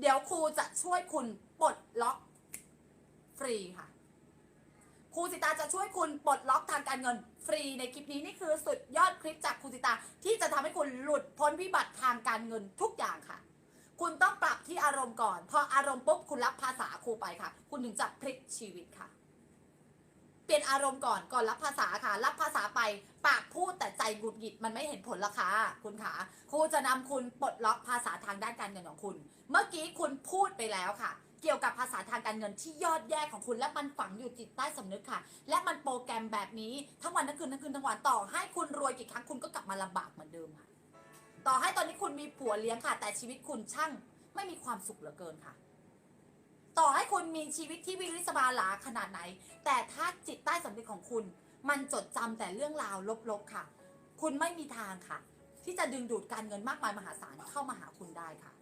เดี๋ยวครูจะช่วยคุณปลดล็อกฟรีค่ะ ครูสิตาจะช่วยคุณปลดล็อกทางการเงินฟรีในคลิปนี้นี่คือสุดยอดคลิปจากครูสิตาที่จะทำให้คุณหลุดพ้นวิบัติทางการเงินทุกอย่างค่ะ คุณต้องปรับที่อารมณ์ก่อน พออารมณ์ปุ๊บคุณรับภาษาครูไปค่ะ คุณถึงจะพลิกชีวิตค่ะ เปลี่ยนอารมณ์ก่อนก่อนรับภาษาค่ะ รับภาษาไปปาก หงุดหงิดมันไม่เห็นผลละค่ะคุณขาครูจะนำคุณปลดล็อกภาษาทางด้านการเงินของคุณ เมื่อกี้คุณพูดไปแล้วค่ะ เกี่ยวกับภาษาทางการเงินที่ยอดแย่ของคุณ และมันฝังอยู่จิตใต้สำนึกค่ะ และมันโปรแกรมแบบนี้ทั้งวันทั้งคืนทั้งคืนทั้งวันต่อให้คุณรวยกี่ครั้งคุณก็กลับมาลำบากเหมือนเดิมค่ะ ต่อให้ตอนนี้คุณมีผัวเลี้ยงค่ะ แต่ชีวิตคุณช่างไม่มีความสุขเหลือเกินค่ะต่อให้คุณมีชีวิตที่วิริสบาหลาขนาดไหน แต่ถ้าจิตใต้สำนึกของคุณ มันจดจำแต่เรื่องราวลบๆค่ะ คุณไม่มีทางค่ะ ที่จะดึงดูดการเงินมากมายมหาศาลเข้ามาหาคุณได้ค่ะ